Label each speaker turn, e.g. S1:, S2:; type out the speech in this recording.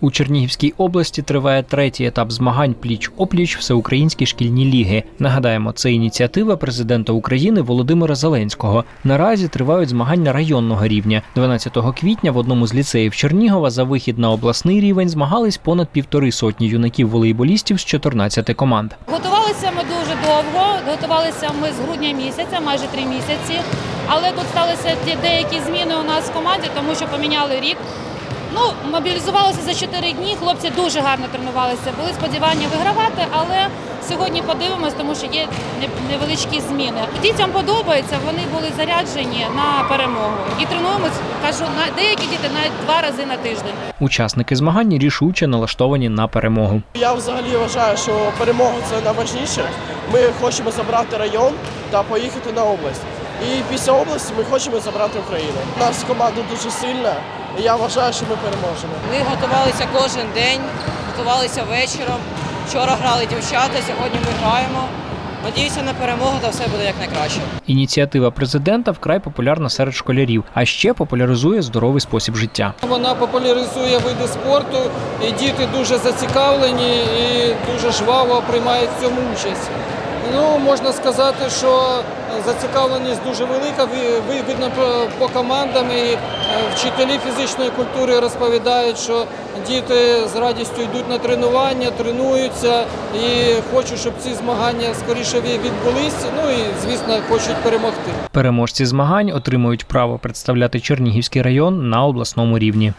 S1: У Чернігівській області триває третій етап змагань пліч-опліч всеукраїнські шкільні ліги. Нагадаємо, це ініціатива президента України Володимира Зеленського. Наразі тривають змагання районного рівня. 12 квітня в одному з ліцеїв Чернігова за вихід на обласний рівень змагались понад півтори сотні юнаків-волейболістів з 14 команд.
S2: Готувалися ми дуже довго. Готувалися ми з грудня місяця, майже три місяці. Але тут сталися деякі зміни у нас в команді, тому що поміняли рік. Ну, мобілізувалися за 4 дні. Хлопці дуже гарно тренувалися. Були сподівання вигравати, але сьогодні подивимось, тому що є невеличкі зміни. Дітям подобається, вони були заряджені на перемогу. І тренуємось, кажу, на деякі діти навіть два рази на тиждень.
S1: Учасники змагань рішуче налаштовані на перемогу.
S3: Я взагалі вважаю, що перемога це найважніше. Ми хочемо забрати район та поїхати на область. І після області ми хочемо забрати Україну. У нас команда дуже сильна, і я вважаю, що ми переможемо.
S4: Ми готувалися кожен день, готувалися вечором. Вчора грали дівчата, сьогодні ми граємо. Надіюся на перемогу та все буде як найкраще.
S1: Ініціатива президента вкрай популярна серед школярів, а ще популяризує здоровий спосіб життя.
S5: Вона популяризує види спорту, і діти дуже зацікавлені і дуже жваво приймають в цьому участь. Ну, можна сказати, що зацікавленість дуже велика. Ви- ви- Видно по- командам. І е, вчителі фізичної культури розповідають, що діти з радістю йдуть на тренування, тренуються і хочуть, щоб ці змагання скоріше ві- відбулись. Ну і звісно, хочуть перемогти.
S1: Переможці змагань отримують право представляти Чернігівський район на обласному рівні.